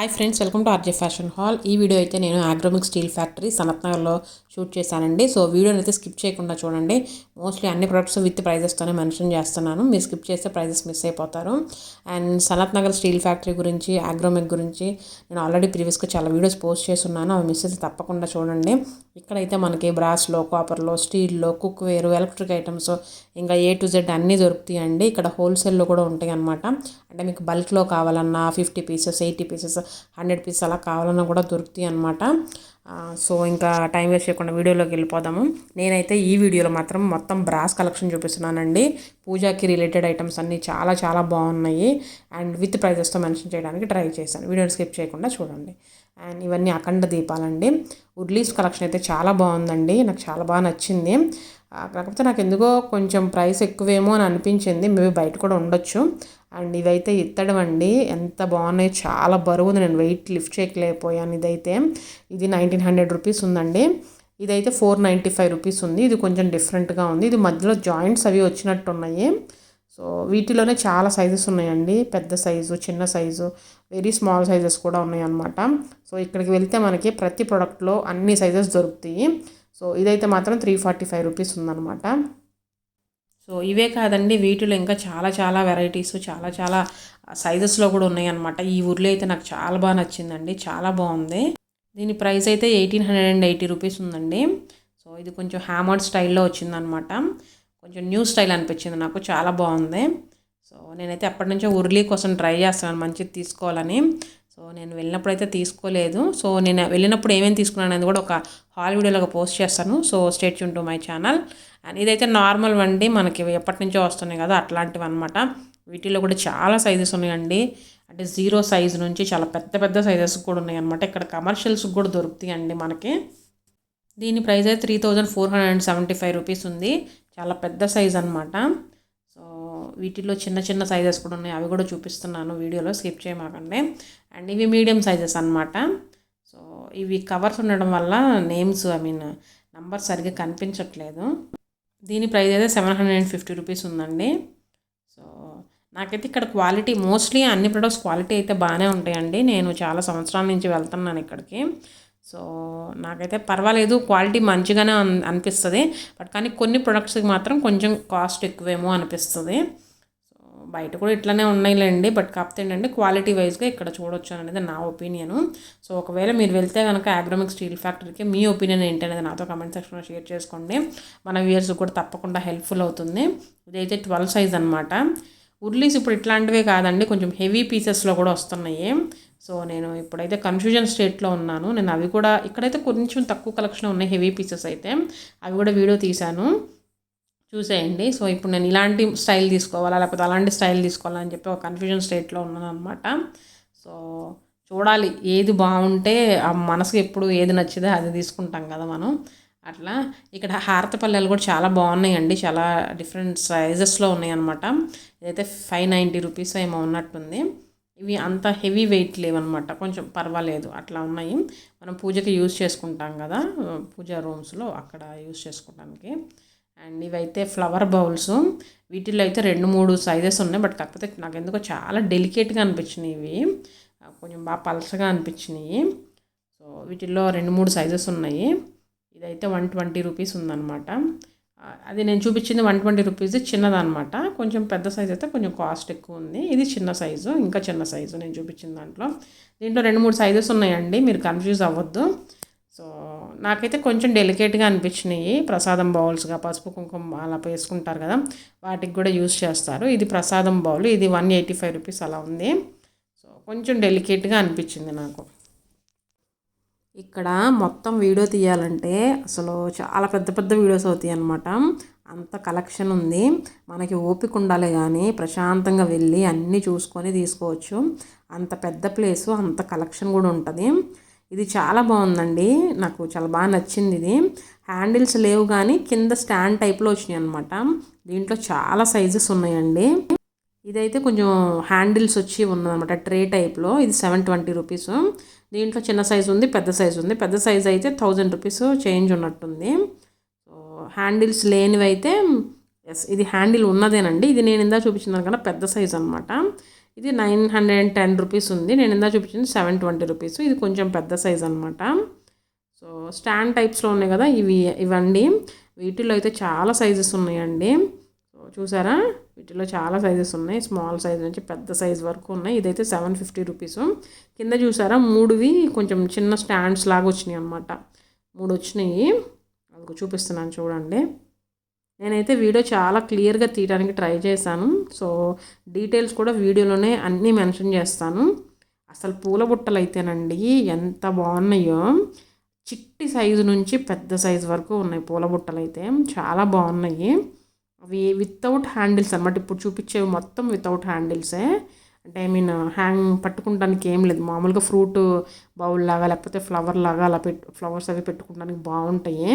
Hi friends welcome to RJ Fashion Hall ఈ video అయితే నేను ఆగ్రోమిక్ స్టీల్ ఫ్యాక్టరీ సనత్నగర్లో షూట్ చేశానండి. సో వీడియోని అయితే స్కిప్ చేయకుండా చూడండి. మోస్ట్లీ అన్ని ప్రొడక్ట్స్ విత్ ప్రైజెస్తోనే మెన్షన్ చేస్తున్నాను. మీరు స్కిప్ చేస్తే ప్రైజెస్ మిస్ అయిపోతారు. అండ్ సనత్నగర్ స్టీల్ ఫ్యాక్టరీ గురించి ఆగ్రోమిక్ గురించి నేను ఆల్రెడీ ప్రీవియస్గా చాలా వీడియోస్ పోస్ట్ చేస్తున్నాను. అవి మిస్ అయితే తప్పకుండా చూడండి. ఇక్కడైతే మనకి బ్రాస్లో కాపర్లో స్టీల్లో కుక్ వేరు ఎలక్ట్రిక్ ఐటమ్స్ ఇంకా ఏ టు జెడ్ అన్నీ దొరుకుతాయండి. ఇక్కడ హోల్సేల్లో కూడా ఉంటాయి అనమాట అంటే మీకు బల్క్లో కావాలన్నా fifty pieces eighty pieces hundred piece అలా కావాలన్నా కూడా దొరుకుతాయి అనమాట సో ఇంకా టైం వేస్ట్ చేయకుండా వీడియోలోకి వెళ్ళిపోదాము. నేనైతే ఈ వీడియోలో మాత్రం మొత్తం బ్రాస్ కలెక్షన్ చూపిస్తున్నానండి. పూజాకి రిలేటెడ్ ఐటమ్స్ అన్నీ చాలా చాలా బాగున్నాయి. అండ్ విత్ ప్రైజెస్తో మెన్షన్ చేయడానికి ట్రై చేశాను. వీడియోని స్కిప్ చేయకుండా చూడండి. అండ్ ఇవన్నీ అఖండ దీపాలండి. ఉడ్లీస్ కలెక్షన్ అయితే చాలా బాగుందండి. నాకు చాలా బాగా నచ్చింది. కాకపోతే నాకు ఎందుకో కొంచెం ప్రైస్ ఎక్కువేమో అని అనిపించింది. మేబీ బయట కూడా ఉండొచ్చు. అండ్ ఇదైతే ఇత్తడం అండి ఎంత బాగున్నాయి. చాలా బరువు ఉంది నేను వెయిట్ లిఫ్ట్ చేయలేకపోయాను ఇదైతే. ఇది నైన్టీన్ హండ్రెడ్ రూపీస్ ఉందండి. ఇదైతే ఫోర్ నైంటీ ఫైవ్ రూపీస్ ఉంది. ఇది కొంచెం డిఫరెంట్గా ఉంది. ఇది మధ్యలో జాయింట్స్ అవి వచ్చినట్టు ఉన్నాయి సో వీటిలోనే చాలా సైజెస్ ఉన్నాయండి. పెద్ద సైజు చిన్న సైజు వెరీ స్మాల్ సైజెస్ కూడా ఉన్నాయన్నమాట. సో ఇక్కడికి వెళ్తే మనకి ప్రతి ప్రోడక్ట్లో అన్ని సైజెస్ దొరుకుతాయి. సో ఇదైతే మాత్రం త్రీ ఫార్టీ ఫైవ్ రూపీస్ ఉందన్నమాట. సో ఇవే కాదండి వీటిలో ఇంకా చాలా చాలా వెరైటీస్ చాలా చాలా సైజెస్లో కూడా ఉన్నాయి అనమాట ఈ ఊర్లో అయితే నాకు చాలా బాగా నచ్చిందండి చాలా బాగుంది. దీని ప్రైస్ అయితే eighteen hundred and eighty rupees ఉందండి. సో ఇది కొంచెం హ్యామర్డ్ స్టైల్లో వచ్చిందనమాట కొంచెం న్యూ స్టైల్ అనిపించింది నాకు చాలా బాగుంది. సో నేనైతే అప్పటి నుంచో ఉర్లీ కోసం ట్రై చేస్తున్నాను మంచిది తీసుకోవాలని. సో నేను వెళ్ళినప్పుడు అయితే తీసుకోలేదు. సో నేను వెళ్ళినప్పుడు ఏమేమి తీసుకున్నాను అనేది కూడా ఒక హాల్ వీడియోలో పోస్ట్ చేస్తాను. సో స్టేట్ యూన్ టు మై ఛానల్. అండ్ ఇదైతే నార్మల్ వండి మనకి ఎప్పటి నుంచో వస్తున్నాయి కదా అట్లాంటివి అనమాట వీటిలో కూడా చాలా సైజెస్ ఉన్నాయండి. అంటే జీరో సైజ్ నుంచి చాలా పెద్ద పెద్ద సైజెస్ కూడా ఉన్నాయన్నమాట ఇక్కడ కమర్షియల్స్ కూడా దొరుకుతాయండి మనకి. దీని ప్రైస్ అయితే three thousand four hundred and seventy five rupees ఉంది. చాలా పెద్ద సైజ్ అనమాట సో వీటిలో చిన్న చిన్న సైజెస్ కూడా ఉన్నాయి. అవి కూడా చూపిస్తున్నాను వీడియోలో. స్కిప్ చేయమాకండి. అండ్ ఇవి మీడియం సైజెస్ అనమాట సో ఇవి కవర్స్ ఉండడం వల్ల నేమ్స్ ఐ మీన్ నంబర్ సరిగ్గా కనిపించట్లేదు. దీని ప్రైస్ అయితే seven hundred and fifty rupees ఉందండి. సో నాకైతే ఇక్కడ క్వాలిటీ మోస్ట్లీ అన్ని ప్రొడక్ట్స్ క్వాలిటీ అయితే బాగానే ఉంటాయండి. నేను చాలా సంవత్సరాల నుంచి వెళ్తున్నాను ఇక్కడికి. సో నాకైతే పర్వాలేదు క్వాలిటీ మంచిగానే అన్- అనిపిస్తుంది. బట్ కానీ కొన్ని ప్రొడక్ట్స్కి మాత్రం కొంచెం కాస్ట్ ఎక్కువేమో అనిపిస్తుంది. సో బయట కూడా ఇట్లానే ఉన్నాయిలేండి. బట్ కాకపోతే ఏంటంటే క్వాలిటీ వైజ్గా ఇక్కడ చూడొచ్చు అనేది నా ఒపీనియన్. సో ఒకవేళ మీరు వెళ్తే కనుక ఆగ్రోమిక్ స్టీల్ ఫ్యాక్టరీకి మీ ఒపీనియన్ ఏంటి అనేది నాతో కమెంట్ సెక్షన్లో షేర్ చేసుకోండి. మన వ్యూయర్స్ కూడా తప్పకుండా హెల్ప్ఫుల్ అవుతుంది. ఇదైతే ట్వెల్వ్ సైజ్ అనమాట ఉర్లీస్ ఇప్పుడు ఇట్లాంటివే కాదండి. కొంచెం హెవీ పీసెస్లో కూడా వస్తున్నాయి. సో నేను ఇప్పుడైతే కన్ఫ్యూజన్ స్టేట్లో ఉన్నాను. నేను అవి కూడా ఇక్కడైతే కొంచెం తక్కువ కలెక్షన్ ఉన్నాయి హెవీ పీసెస్ అయితే. అవి కూడా వీడియో తీశాను. చూసేయండి. సో ఇప్పుడు నేను ఇలాంటి స్టైల్ తీసుకోవాలా లేకపోతే అలాంటి స్టైల్ తీసుకోవాలా అని చెప్పి ఒక కన్ఫ్యూజన్ స్టేట్లో ఉన్నాను అనమాట సో చూడాలి ఏది బాగుంటే ఆ మనసుకు ఎప్పుడు ఏది నచ్చితే అది తీసుకుంటాం కదా మనం. అట్లా ఇక్కడ హారత పల్లెలు కూడా చాలా బాగున్నాయండి. చాలా డిఫరెంట్ సైజెస్లో ఉన్నాయి అనమాట ఇదైతే ఫైవ్ నైంటీ రూపీస్ ఏమో ఉన్నట్టుంది. ఇవి అంత హెవీ వెయిట్ లేవన్నమాట. కొంచెం పర్వాలేదు. అట్లా ఉన్నాయి. మనం పూజకి యూజ్ చేసుకుంటాం కదా పూజా రూమ్స్లో అక్కడ యూజ్ చేసుకోవడానికి. అండ్ ఇవైతే ఫ్లవర్ బౌల్స్. వీటిల్లో అయితే రెండు మూడు సైజెస్ ఉన్నాయి. బట్ కాకపోతే నాకు ఎందుకో చాలా డెలికేట్గా అనిపించినాయి ఇవి. కొంచెం బాగా పలసగా అనిపించినాయి. సో వీటిల్లో రెండు మూడు సైజెస్ ఉన్నాయి. ఇదైతే వన్ ట్వంటీ రూపీస్ ఉందన్నమాట. అది నేను చూపించింది వన్ ట్వంటీ రూపీస్ చిన్నదనమాట కొంచెం పెద్ద సైజ్ అయితే కొంచెం కాస్ట్ ఎక్కువ ఉంది. ఇది చిన్న సైజు ఇంకా చిన్న సైజు నేను చూపించిన దాంట్లో. దీంట్లో రెండు మూడు సైజెస్ ఉన్నాయండి మీరు కన్ఫ్యూజ్ అవ్వద్దు. సో నాకైతే కొంచెం డెలికేట్గా అనిపించినాయి. ప్రసాదం బౌల్స్గా పసుపు కుంకుమ అలా వేసుకుంటారు కదా వాటికి కూడా యూస్ చేస్తారు. ఇది ప్రసాదం బౌల్ ఇది వన్ ఎయిటీ ఫైవ్ రూపీస్ అలా ఉంది. సో కొంచెం డెలికేట్గా అనిపించింది నాకు. ఇక్కడ మొత్తం వీడియో తీయాలంటే అసలు చాలా పెద్ద పెద్ద వీడియోస్ అవుతాయి అన్నమాట. అంత కలెక్షన్ ఉంది. మనకి ఓపిక ఉండాలి కానీ ప్రశాంతంగా వెళ్ళి అన్నీ చూసుకొని తీసుకోవచ్చు. అంత పెద్ద ప్లేసు అంత కలెక్షన్ కూడా ఉంటుంది. ఇది చాలా బాగుందండి. నాకు చాలా బాగా నచ్చింది ఇది. హ్యాండిల్స్ లేవు కానీ కింద స్టాండ్ టైప్లో వచ్చినాయి అనమాట దీంట్లో చాలా సైజెస్ ఉన్నాయండి. ఇదైతే కొంచెం హ్యాండిల్స్ వచ్చి ఉన్నదన్నమాట ట్రే టైప్లో. ఇది సెవెన్ ట్వంటీ రూపీస్. దీంట్లో చిన్న సైజు ఉంది పెద్ద సైజు ఉంది. పెద్ద సైజు అయితే థౌజండ్ రూపీస్ చేంజ్ ఉన్నట్టుంది. సో హ్యాండిల్స్ లేనివి అయితే ఎస్ ఇది హ్యాండిల్ ఉన్నదేనండి. ఇది నేను ఇందా చూపించిన కన్నా పెద్ద సైజు అనమాట ఇది nine hundred and ten rupees ఉంది. నేను ఇందా చూపించింది సెవెన్ ట్వంటీ రూపీస్. ఇది కొంచెం పెద్ద సైజ్ అనమాట సో స్టాండ్ టైప్స్లో ఉన్నాయి కదా ఇవి ఇవండి. వీటిలో అయితే చాలా సైజెస్ ఉన్నాయండి. సో చూసారా? వీటిలో చాలా సైజెస్ ఉన్నాయి. స్మాల్ సైజ్ నుంచి పెద్ద సైజ్ వరకు ఉన్నాయి. ఇదైతే సెవెన్ ఫిఫ్టీ రూపీస్ కింద చూసారా? మూడువి కొంచెం చిన్న స్టాండ్స్ లాగా వచ్చినాయి అనమాట మూడు వచ్చినాయి అది చూపిస్తున్నాను చూడండి. నేనైతే వీడియో చాలా క్లియర్గా తీయడానికి ట్రై చేశాను. సో డీటెయిల్స్ కూడా వీడియోలోనే అన్నీ మెన్షన్ చేస్తాను. అసలు పూల బుట్టలు అయితేనండి ఎంత బాగున్నాయో. చిట్టి సైజు నుంచి పెద్ద సైజు వరకు ఉన్నాయి పూల బుట్టలు అయితే చాలా బాగున్నాయి. అవి వితౌట్ హ్యాండిల్స్ అనమాట ఇప్పుడు చూపించేవి మొత్తం వితౌట్ హ్యాండిల్సే అంటే ఐ మీన్ హ్యాంగ్ పట్టుకుంటానికి ఏం లేదు. మామూలుగా ఫ్రూట్ బౌల్ లాగా లేకపోతే ఫ్లవర్ లాగా అలా పెట్టు ఫ్లవర్స్ అవి పెట్టుకుంటానికి బాగుంటాయి.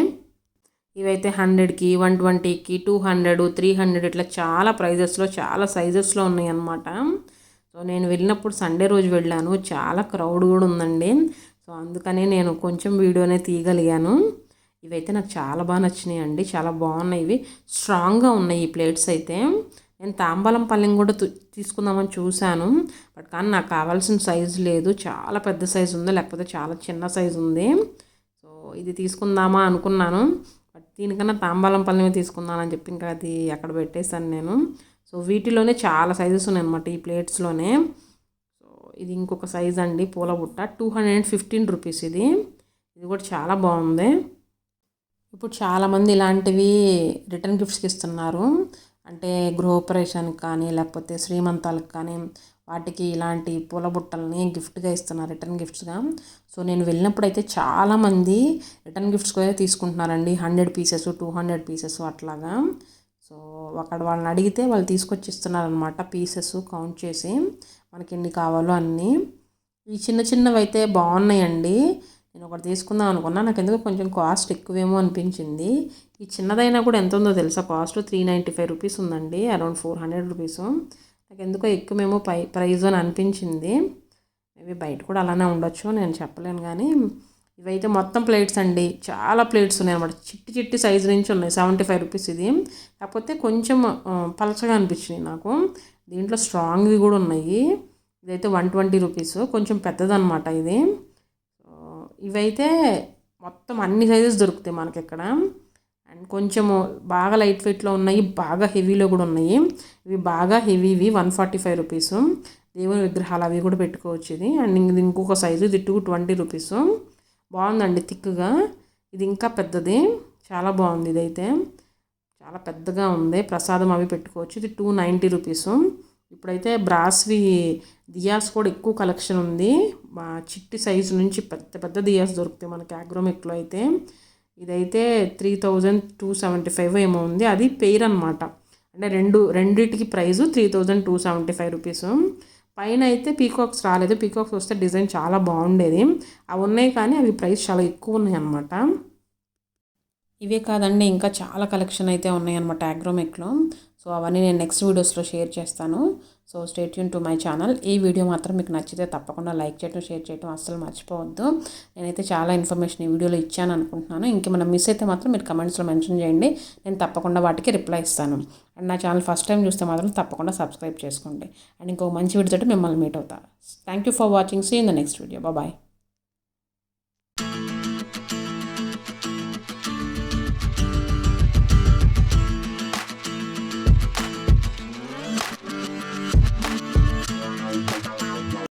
ఇవైతే హండ్రెడ్కి వన్ ట్వంటీకి టూ హండ్రెడ్ త్రీ హండ్రెడ్ ఇట్లా చాలా ప్రైజెస్లో చాలా సైజెస్లో ఉన్నాయి అన్నమాట. సో నేను వెళ్ళినప్పుడు సండే రోజు వెళ్ళాను. చాలా క్రౌడ్ కూడా ఉందండి. సో అందుకనే నేను కొంచెం వీడియోనే తీయగలిగాను. ఇవైతే నాకు చాలా బాగా నచ్చినాయి అండి చాలా బాగున్నాయి ఇవి. స్ట్రాంగ్గా ఉన్నాయి ఈ ప్లేట్స్ అయితే. నేను తాంబాలం పల్లెం కూడా తీసుకుందామని చూశాను. బట్ కానీ నాకు కావాల్సిన సైజు లేదు. చాలా పెద్ద సైజు ఉంది. లేకపోతే చాలా చిన్న సైజు ఉంది. సో ఇది తీసుకుందామా అనుకున్నాను. బట్ దీనికన్నా తాంబాలం పల్లెమే తీసుకుందానని చెప్పి ఇంకా అది అక్కడ పెట్టేశాను నేను. సో వీటిలోనే చాలా సైజెస్ ఉన్నాయి అనమాట ఈ ప్లేట్స్లోనే. సో ఇది ఇంకొక సైజ్ అండి పూల బుట్ట. Two hundred and fifteen rupees ఇది. ఇది కూడా చాలా బాగుంది. ఇప్పుడు చాలామంది ఇలాంటివి రిటర్న్ గిఫ్ట్స్కి ఇస్తున్నారు. అంటే గృహోపరేషన్కి కానీ లేకపోతే శ్రీమంతాలకు కానీ వాటికి ఇలాంటి పూల బుట్టల్ని గిఫ్ట్గా ఇస్తున్నారు రిటర్న్ గిఫ్ట్స్గా సో నేను వెళ్ళినప్పుడు అయితే చాలామంది రిటర్న్ గిఫ్ట్స్ కూడా తీసుకుంటున్నారండి. Hundred pieces two hundred pieces అట్లాగా. సో అక్కడ వాళ్ళని అడిగితే వాళ్ళు తీసుకొచ్చి ఇస్తున్నారనమాట పీసెస్ కౌంట్ చేసి మనకి ఎన్ని కావాలో అన్నీ. ఈ చిన్న చిన్నవి అయితే బాగున్నాయండి. నేను ఒకటి తీసుకుందాం అనుకున్నా. నాకు ఎందుకు కొంచెం కాస్ట్ ఎక్కువేమో అనిపించింది. ఈ చిన్నదైనా కూడా ఎంత ఉందో తెలుసా? Cost three ninety five rupees ఉందండి. Around four hundred rupees. నాకు ఎందుకో ఎక్కువేమో పై ప్రైజ్ అని అనిపించింది. మేబీ బయట కూడా అలానే ఉండొచ్చు నేను చెప్పలేను కానీ. ఇవైతే మొత్తం ప్లేట్స్ అండి. చాలా ప్లేట్స్ ఉన్నాయి అనమాట చిట్టి చిట్టి సైజు నుంచి ఉన్నాయి. సెవెంటీ ఫైవ్ రూపీస్ ఇది. కాకపోతే కొంచెం పలచగా అనిపించినాయి నాకు. దీంట్లో స్ట్రాంగ్వి కూడా ఉన్నాయి. ఇదైతే వన్ ట్వంటీ రూపీస్. కొంచెం పెద్దదనమాట ఇది. ఇవైతే మొత్తం అన్ని సైజెస్ దొరుకుతాయి మనకి ఇక్కడ అండ్ కొంచెము బాగా లైట్ వెయిట్లో ఉన్నాయి బాగా హెవీలో కూడా ఉన్నాయి. ఇవి బాగా హెవీవి వన్ ఫార్టీ ఫైవ్ రూపీస్ దేవుని విగ్రహాలు అవి కూడా పెట్టుకోవచ్చు ఇది. అండ్ ఇది ఇంకొక సైజు ఇది టూ ట్వంటీ రూపీస్ బాగుందండి థిక్గా. ఇది ఇంకా పెద్దది. చాలా బాగుంది ఇదైతే. చాలా పెద్దగా ఉంది. ప్రసాదం అవి పెట్టుకోవచ్చు. ఇది టూ నైంటీ రూపీస్ ఇప్పుడైతే బ్రాస్వి దియాస్ కూడా ఎక్కువ కలెక్షన్ ఉంది. చిట్టి సైజు నుంచి పెద్ద పెద్ద దియాస్ దొరుకుతాయి మనకి అగ్రోమెక్లో అయితే. ఇదైతే three thousand two seventy five ఏమో ఉంది. అది పెయిర్ అనమాట అంటే రెండు రెండింటికి price three thousand two seventy five rupees. పైన అయితే పీకాక్స్ రాలేదు. పీకాక్స్ వస్తే డిజైన్ చాలా బాగుండేది. అవి ఉన్నాయి కానీ అవి ప్రైస్ చాలా ఎక్కువ ఉన్నాయి అనమాట ఇవే కాదండి ఇంకా చాలా కలెక్షన్ అయితే ఉన్నాయన్నమాట అగ్రోమెక్లో సో అవన్నీ నేను నెక్స్ట్ వీడియోస్లో షేర్ చేస్తాను. సో స్టేట్ యూన్ టు మై ఛానల్ ఈ వీడియో మాత్రం మీకు నచ్చితే తప్పకుండా లైక్ చేయడం షేర్ చేయడం అస్సలు మర్చిపోవద్దు. నేనైతే చాలా ఇన్ఫర్మేషన్ ఈ వీడియోలో ఇచ్చాను అనుకుంటున్నాను. ఇంకేమైనా మిస్ అయితే మాత్రం మీరు కమెంట్స్లో మెన్షన్ చేయండి. నేను తప్పకుండా వాటికి రిప్లై ఇస్తాను. అండ్ నా ఛానల్ ఫస్ట్ టైం చూస్తే మాత్రం తప్పకుండా సబ్స్క్రైబ్ చేసుకోండి. అండ్ ఇంకో మంచి వీడియోతో మిమ్మల్ని మీట్ అవుతా. Thank you for watching see in the next video bye